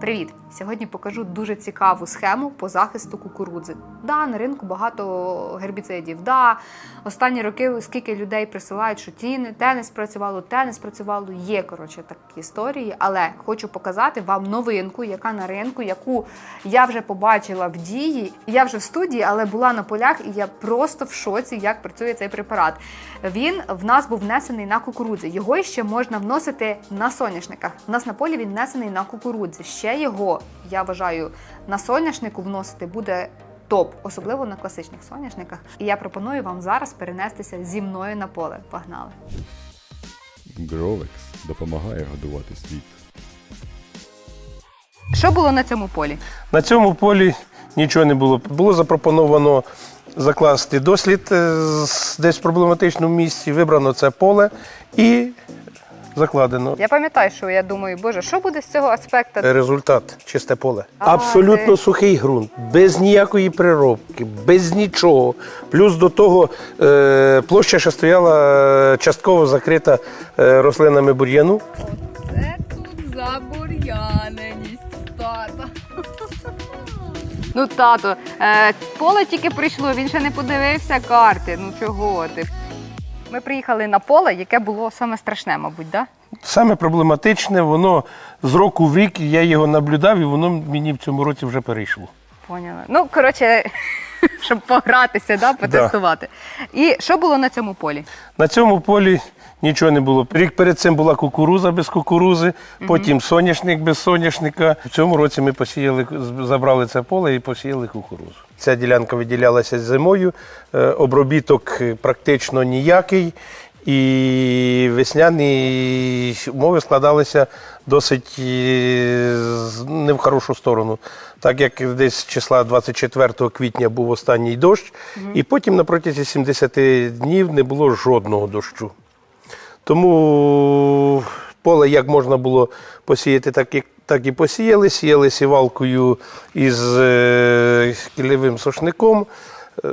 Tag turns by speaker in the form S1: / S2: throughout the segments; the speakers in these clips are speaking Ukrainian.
S1: Привіт! Сьогодні покажу дуже цікаву схему по захисту кукурудзи. Да, на ринку багато гербіцидів. Да, останні роки скільки людей присилають, що ті не те не спрацювало, те не спрацювало. Є коротше такі історії, але хочу показати вам новинку, яка на ринку, яку я вже побачила в дії. Я вже в студії, але була на полях, і я просто в шоці, як працює цей препарат. Він в нас був внесений на кукурудзі. Його ще можна вносити на соняшниках. У нас на полі він внесений на кукурудзі. Ще його я вважаю на соняшнику вносити буде. Топ, особливо на класичних соняшниках. І я пропоную вам зараз перенестися зі мною на поле. Погнали!
S2: Гровекс допомагає годувати світ.
S1: Що було на цьому полі?
S3: На цьому полі нічого не було. Було запропоновано закласти дослід е, десь в проблематичному місці. Вибрано це поле і закладено.
S1: Я пам'ятаю, що я думаю, боже, що буде з цього аспекту?
S3: Результат чисте поле.
S1: А,
S3: Абсолютно
S1: ти-
S3: сухий ґрунт, без ніякої переробки, без нічого. Плюс до того е, площа ще стояла е, частково закрита е, рослинами бур'яну.
S1: Це тут забур'яненість, тата. Ну, тато, е, поле тільки прийшло, він ще не подивився карти. Ну чого ти? Ми приїхали на поле, яке було саме страшне, мабуть, да?
S3: Саме проблематичне, воно з року в рік я його наблюдав, і воно мені в цьому році вже перейшло.
S1: Поняла. Ну, коротше, щоб погратися, да, потестувати. І що було на цьому полі?
S3: На цьому полі нічого не було. Рік перед цим була кукуруза без кукурузи, потім соняшник без соняшника. В цьому році ми посіяли, забрали це поле і посіяли кукурузу. Ця ділянка виділялася зимою, е, обробіток е, практично ніякий. І весняні умови складалися досить е, не в хорошу сторону. Так як десь числа 24 квітня був останній дощ, і потім на протязі 70 днів не було жодного дощу. Тому поле як можна було посіяти, так і, так і посіяли. Сіяли сівалкою із кілевим сошником. Е,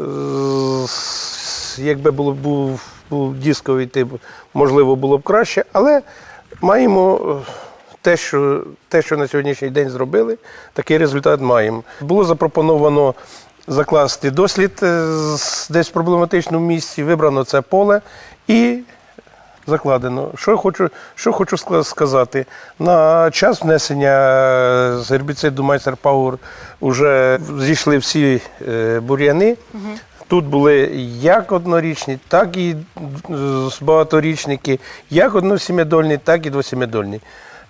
S3: якби було, був, був дисковий тип, можливо, було б краще, але маємо. е, Те що, те, що на сьогоднішній день зробили, такий результат маємо. Було запропоновано закласти дослід е, десь в проблематичному місці, вибрано це поле і закладено. Що хочу, що хочу сказати? На час внесення гербіциду Майстер Пауер вже зійшли всі е, бур'яни. Тут були як однорічні, так і багаторічники, як односім'ядольні, так і двосім'ядольні.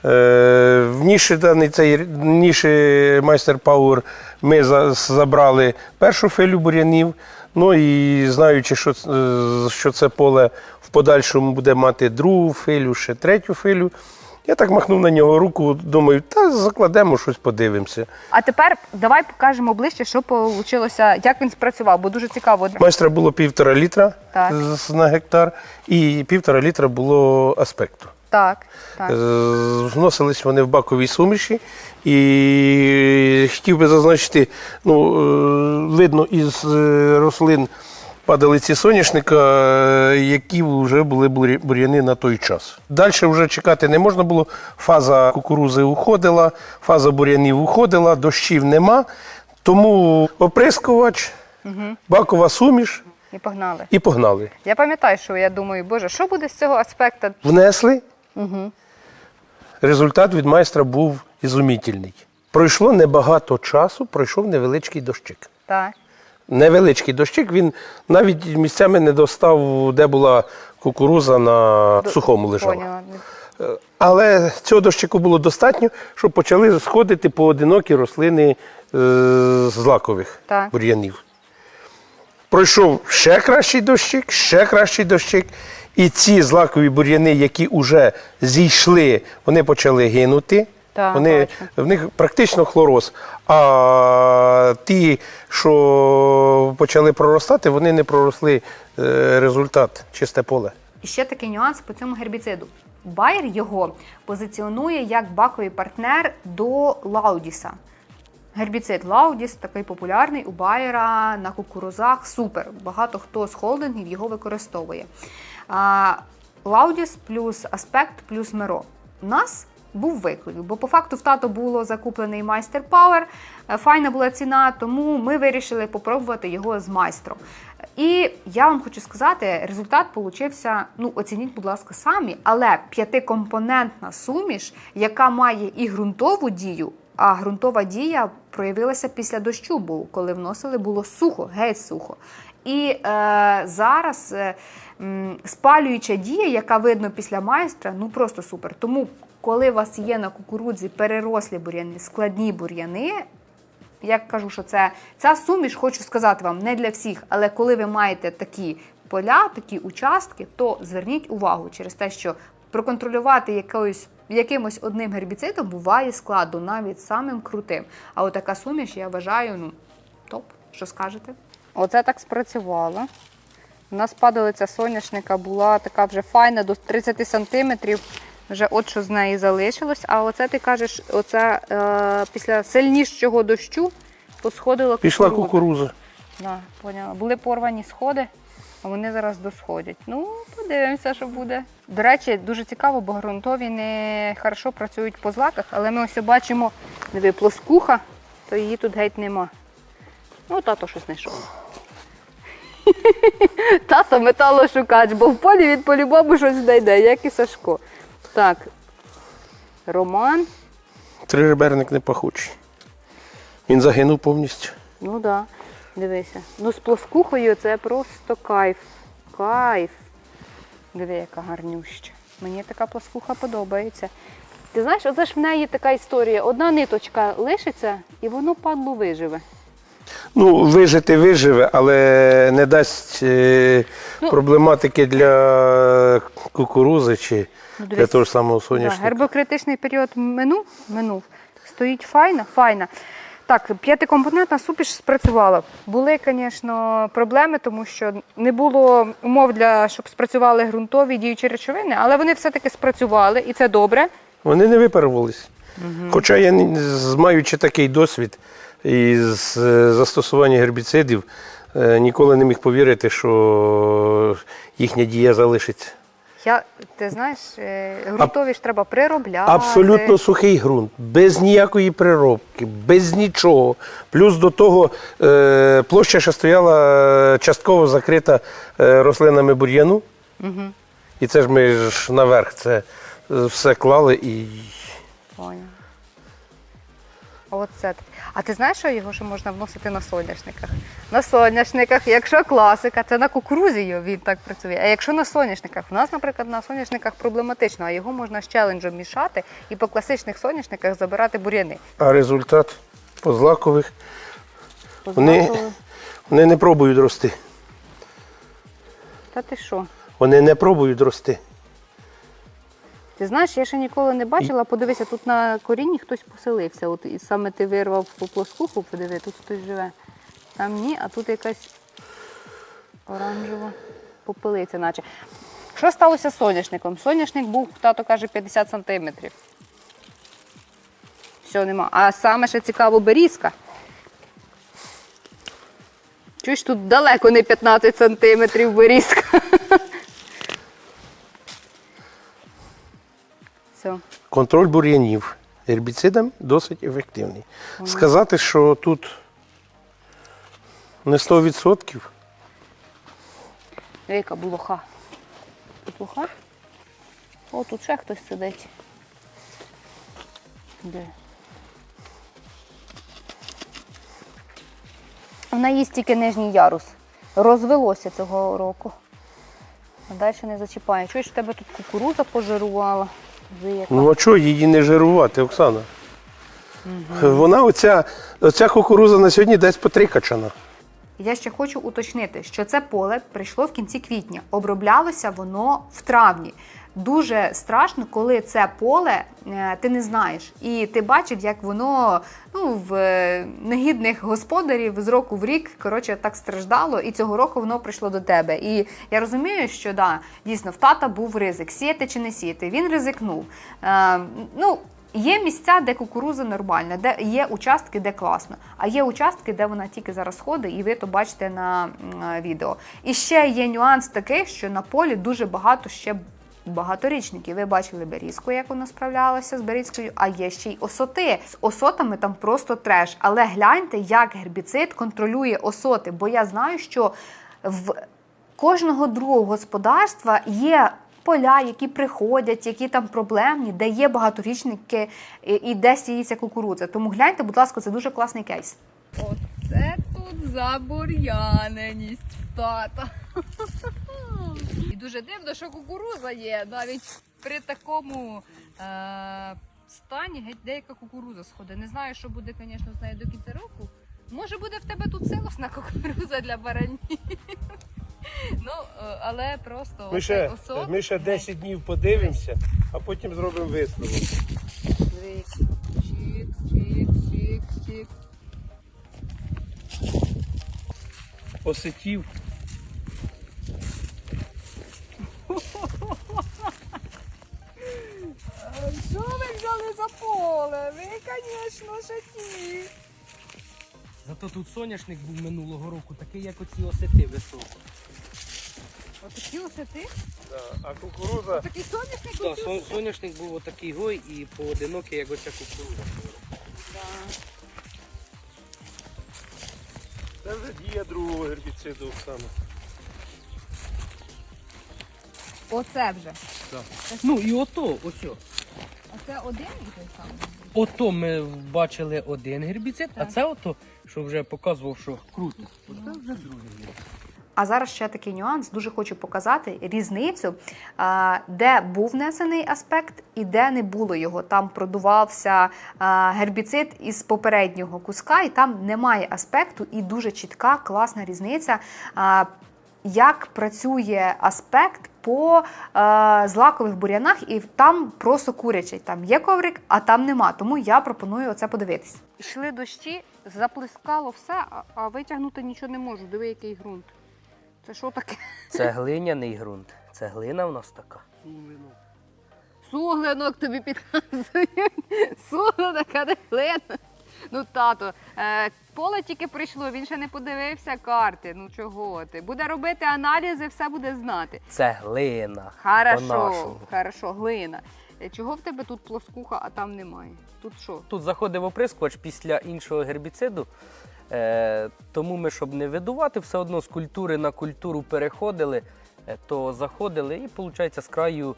S3: Е, В ніші даний цей ніші майстер Пауер ми забрали першу филю бур'янів. Ну і знаючи, що, е, що це поле в подальшому буде мати другу филю, ще третю филю. Я так махнув на нього руку, думаю, та закладемо щось, подивимося.
S1: А тепер давай покажемо ближче, що вийшло, як він спрацював, бо дуже цікаво.
S3: Майстра було півтора літра
S1: Так.
S3: на гектар, і півтора літра було аспекту.
S1: Так, так.
S3: Е, Вносились вони в баковій суміші. І хотів би зазначити, ну, е, видно, із е, рослин падали ці соняшника, е, які вже були бур'яни на той час. Далі вже чекати не можна було. Фаза кукурузи уходила, фаза бур'янів уходила, дощів нема. Тому оприскувач, бакова суміш
S1: І погнали.
S3: і погнали.
S1: Я пам'ятаю, що я думаю, боже, що буде з цього аспекту?
S3: Внесли. Результат від майстра був ізумітельний. Пройшло небагато часу, пройшов невеличкий дощик.
S1: Так.
S3: Невеличкий дощик, він навіть місцями не достав, де була кукуруза на сухому лежала. Але цього дощику було достатньо, щоб почали сходити поодинокі рослини е, з злакових
S1: Так.
S3: бур'янів. Пройшов ще кращий дощик, ще кращий дощик. І ці злакові бур'яни, які вже зійшли, вони почали гинути.
S1: Так,
S3: вони,
S1: бачу.
S3: в них практично хлороз. А ті, що почали проростати, вони не проросли е, результат чисте поле.
S1: І ще такий нюанс по цьому гербіциду. Байер його позиціонує як баковий партнер до Лаудіса. Гербіцид Лаудіс такий популярний у Байера на кукурузах. Супер. Багато хто з холдингів його використовує. А, Лаудіс плюс аспект плюс меро. У нас був виклик. Бо по факту в тато було закуплений майстер Power, е, файна була ціна, тому ми вирішили попробувати його з майстром. І я вам хочу сказати, результат получився. Ну, оцініть, будь ласка, самі, але п'ятикомпонентна суміш, яка має і ґрунтову дію, а ґрунтова дія проявилася після дощу, бо коли вносили, було сухо, геть сухо. І е, зараз е, спалююча дія, яка видно після майстра, ну просто супер. Тому, коли у вас є на кукурудзі перерослі бур'яни, складні бур'яни, я кажу, що це ця суміш, хочу сказати вам, не для всіх, але коли ви маєте такі поля, такі участки, то зверніть увагу через те, що проконтролювати якоюсь, якимось одним гербіцидом буває складно, навіть самим крутим. А от така суміш, я вважаю, ну топ. Що скажете? Оце так спрацювало. У нас падалиця соняшника була така вже файна, до 30 сантиметрів. Вже от що з неї залишилось. А оце ти кажеш, оце е, після сильнішого дощу посходила
S3: Пішла кукуруза.
S1: Да, поняла. Були порвані сходи, а вони зараз досходять. Ну, подивимося, що буде. До речі, дуже цікаво, бо ґрунтові не хорошо працюють по злаках, але ми ось бачимо, диви, плоскуха, то її тут геть нема. Ну, тато щось знайшов. Тато металошукач, бо в полі від полюбому щось знайде, як і Сашко. Так, Роман.
S3: Триреберник не пахучий. Він загинув повністю.
S1: Ну так, да. дивися. Ну, з плоскухою це просто кайф. Кайф. Диви, яка гарнюща. Мені така плоскуха подобається. Ти знаєш, оце ж в неї така історія. Одна ниточка лишиться і воно падло виживе.
S3: Ну, вижити виживе, але не дасть е,
S1: Ну,
S3: проблематики для кукурузи чи
S1: Ну,
S3: для
S1: дивись.
S3: того ж самого
S1: Да,
S3: соняшника.
S1: гербокритичний період минув, минув. Стоїть файна, файна. Так, п'ятикомпонентна супіш спрацювала. Були, звісно, проблеми, тому що не було умов для щоб спрацювали ґрунтові діючі речовини, але вони все-таки спрацювали, і це добре.
S3: Вони не випарувались. Хоча я, не- з- маючи такий досвід із е, застосування гербіцидів, е, ніколи не міг повірити, що їхня дія залишиться.
S1: Я, ти знаєш, е, ґрунтові ж треба приробляти.
S3: Абсолютно сухий ґрунт, без ніякої приробки, без нічого. Плюс до того площа ще стояла частково закрита рослинами бур'яну.
S1: Угу.
S3: І це ж ми ж наверх це все клали і.
S1: Поняла. Оце. А ти знаєш, що його ще можна вносити на соняшниках? На соняшниках, якщо класика, це на кукурузі він так працює. А якщо на соняшниках, в нас, наприклад, на соняшниках проблематично, а його можна з челенджем мішати і по класичних соняшниках забирати бур'яни.
S3: А результат по злакових Вони-
S1: Позлаково.
S3: вони не пробують рости.
S1: Та ти що?
S3: Вони не пробують рости.
S1: Ти знаєш, я ще ніколи не бачила. Подивися, тут на корінні хтось поселився. От і саме ти вирвав по плоскуху, подиви, тут хтось живе. Там ні, а тут якась оранжева попелиця, наче. Що сталося з соняшником? Соняшник був, тато каже, 50 сантиметрів. Все, нема. А саме ще цікаво берізка. Чуєш, тут далеко не 15 сантиметрів берізка. Все.
S3: Контроль бур'янів гербіцидом досить ефективний. Сказати, що тут не 100%,
S1: Яка блоха. Тут блоха? О, тут ще хтось сидить. Де? Вона їсть тільки нижній ярус. Розвелося цього року. А далі не зачіпає. Чуєш, в тебе тут кукуруза пожирувала. Яка.
S3: ну а чого її не жирувати, Оксана? Вона, оця, оця кукуруза на сьогодні десь потрикачана.
S1: Я ще хочу уточнити, що це поле прийшло в кінці квітня. Оброблялося воно в травні. Дуже страшно, коли це поле е, ти не знаєш, і ти бачив, як воно ну, в е, негідних господарів з року в рік коротше так страждало, і цього року воно прийшло до тебе. І я розумію, що да, дійсно в тата був ризик сіяти чи не сіяти. Він ризикнув. Е, ну, Є місця, де кукуруза нормальна, де є участки, де класно, а є участки, де вона тільки зараз ходить, і ви то бачите на е, відео. І ще є нюанс такий, що на полі дуже багато ще багаторічники. Ви бачили берізку, як вона справлялася з берізкою, а є ще й осоти. З осотами там просто треш. Але гляньте, як гербіцид контролює осоти, бо я знаю, що в кожного другого господарства є. Поля, які приходять, які там проблемні, де є багаторічники і, де сіється кукурудза. Тому гляньте, будь ласка, це дуже класний кейс.
S4: Оце тут забур'яненість тата. І дуже дивно, що кукуруза є. Навіть при такому е- стані геть деяка кукуруза сходить. Не знаю, що буде, звісно, з нею до кінця року. Може буде в тебе тут силосна кукуруза для баранів. Ну, е, але просто
S3: Ми ще,
S4: осот,
S3: ми ще 10 днів подивимося, а потім зробимо висновок. Осетів.
S4: Що ви взяли за поле? Ви, звісно, шаті.
S5: Зато тут соняшник був минулого року, такий, як оці осети високо.
S4: Отакі осети?
S3: А кукуруза
S4: Такий соняшник
S5: Так, сон- соняшник був отакий гой і поодинокий, як оця кукурудза.
S3: це вже дія другого гербіциду Оксана.
S4: Оце вже.
S5: Ну і ото, ось.
S4: Оце один і той самий.
S5: Ото ми бачили один гербіцид, а це ото, що вже показував, що круто. Оце вже другий гербіцид.
S1: А зараз ще такий нюанс. Дуже хочу показати різницю, де був внесений аспект і де не було його. Там продувався а, гербіцид із попереднього куска, і там немає аспекту, і дуже чітка, класна різниця. Як працює аспект по е, злакових бур'янах, і там просто курячий. Там є коврик, а там нема. Тому я пропоную оце подивитись. Йшли дощі, заплескало все, а, витягнути нічого не можу. Диви, який ґрунт. Це що таке?
S5: Це глиняний ґрунт. Це глина в нас така.
S4: Суглинок тобі підказують. Суглинок, а не глина. Ну, тато, е, поле тільки прийшло, він ще не подивився карти. Ну чого ти? Буде робити аналізи, все буде знати.
S5: Це глина.
S4: Хорошо,
S5: По-нашому.
S4: хорошо, глина. Е, Чого в тебе тут плоскуха, а там немає? Тут що?
S5: Тут заходив оприскувач після іншого гербіциду. Е, тому ми, щоб не видувати, все одно з культури на культуру переходили, е, то заходили і, виходить, з краю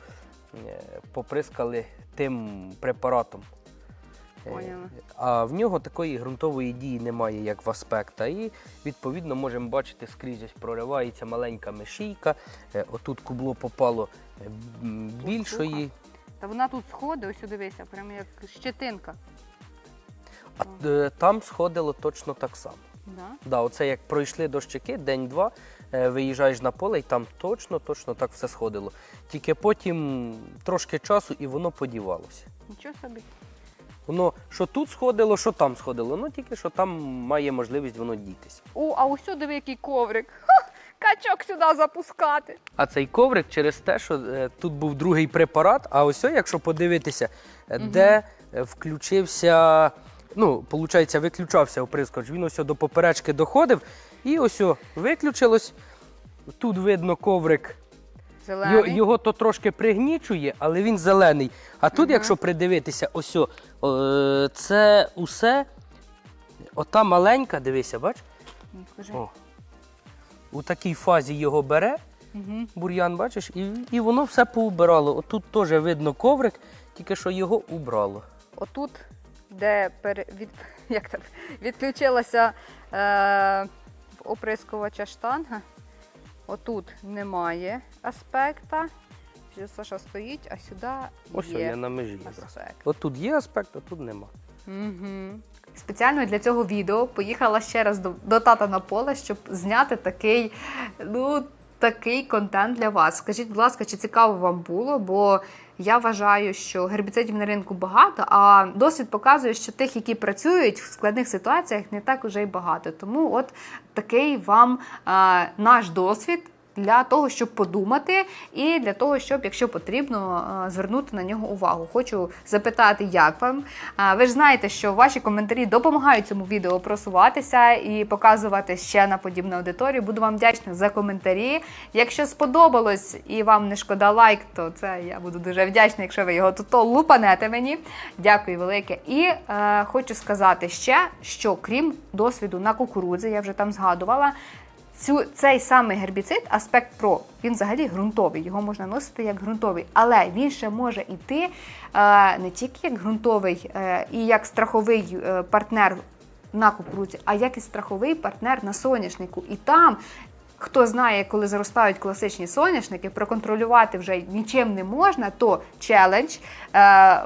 S5: е, поприскали тим препаратом.
S4: Поняла.
S5: А в нього такої ґрунтової дії немає, як в аспекта. І відповідно можемо бачити, скрізь ось проривається маленька мешійка. Е, Отут кубло попало е, більшої.
S4: Та вона тут сходить, ось дивися, прямо як щетинка.
S5: А е, там сходило точно так само.
S4: Да?
S5: Да, оце як пройшли дощики, день-два, виїжджаєш на поле і там точно, точно так все сходило. Тільки потім трошки часу і воно подівалося.
S4: Нічого собі.
S5: Воно що тут сходило, що там сходило, ну тільки що там має можливість воно дітись.
S4: О, а ось диви, який коврик. Ха, качок сюди запускати.
S5: А цей коврик через те, що е, тут був другий препарат, а ось, якщо подивитися, е, де е, включився, ну, виходить, виключався оприскувач, він ось до поперечки доходив, і ось виключилось. Тут видно коврик. Йо-
S4: Зелений.
S5: Його то трошки пригнічує, але він зелений. А тут, якщо придивитися, ось о, е, це усе. Ота маленька, дивися, бач?
S4: Ну, скажи.
S5: О. У такій фазі його бере,
S4: Мгм.
S5: бур'ян, бачиш, і, і воно все поубирало. Отут теж видно коврик, тільки що його убрало.
S4: Отут, де пере... від... Як там? відключилася е... в оприскувача штанга, отут немає аспекта. Що Саша стоїть, а сюди
S5: Ось
S4: є
S5: я на межі
S4: аспект.
S5: От тут є аспект, а тут нема.
S4: Угу.
S1: Спеціально для цього відео поїхала ще раз до, до тата на поле, щоб зняти такий, ну, такий контент для вас. Скажіть, будь ласка, чи цікаво вам було? Бо я вважаю, що гербіцидів на ринку багато, а досвід показує, що тих, які працюють в складних ситуаціях, не так уже й багато. Тому от такий вам а, наш досвід. Для того, щоб подумати, і для того, щоб, якщо потрібно, е, звернути на нього увагу. Хочу запитати, як вам. Ви ж знаєте, що ваші коментарі допомагають цьому відео просуватися і показувати ще на подібну аудиторію. Буду вам вдячна за коментарі. Якщо сподобалось і вам не шкода лайк, то це я буду дуже вдячна, якщо ви його тут лупанете мені. Дякую велике. І е, хочу сказати ще, що крім досвіду на кукурудзі, я вже там згадувала. Цю, цей самий гербіцид, аспект Pro, він взагалі ґрунтовий, його можна носити як ґрунтовий, але він ще може йти е, не тільки як ґрунтовий е, і як страховий е, партнер на кукурудзі, а як і страховий партнер на соняшнику. І там, хто знає, коли заростають класичні соняшники, проконтролювати вже нічим не можна, то челендж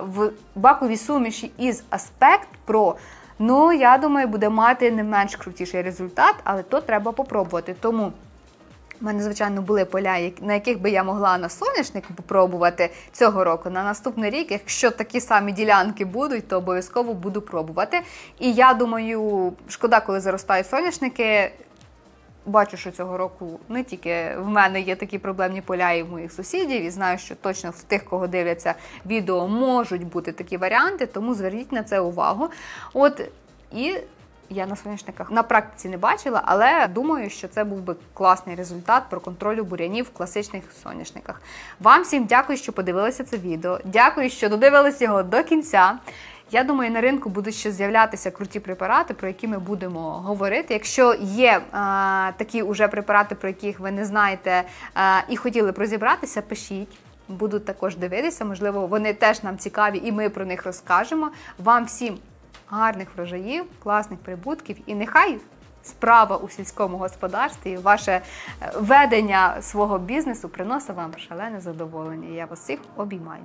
S1: в баковій суміші із Аспект Pro Ну, я думаю, буде мати не менш крутіший результат, але то треба попробувати. Тому в мене, звичайно, були поля, на яких би я могла на соняшнику попробувати цього року. На наступний рік, якщо такі самі ділянки будуть, то обов'язково буду пробувати. І я думаю, шкода, коли заростають соняшники. Бачу, що цього року не тільки в мене є такі проблемні поля і в моїх сусідів, і знаю, що точно в тих, кого дивляться відео, можуть бути такі варіанти, тому зверніть на це увагу. От і я на соняшниках на практиці не бачила, але думаю, що це був би класний результат про контролю бурянів в класичних соняшниках. Вам всім дякую, що подивилися це відео. Дякую, що додивилися його до кінця. Я думаю, на ринку будуть ще з'являтися круті препарати, про які ми будемо говорити. Якщо є а, такі уже препарати, про яких ви не знаєте а, і хотіли б розібратися, пишіть. Буду також дивитися. Можливо, вони теж нам цікаві, і ми про них розкажемо. Вам всім гарних врожаїв, класних прибутків, і нехай справа у сільському господарстві, ваше е, ведення свого бізнесу приносить вам шалене задоволення. Я вас всіх обіймаю.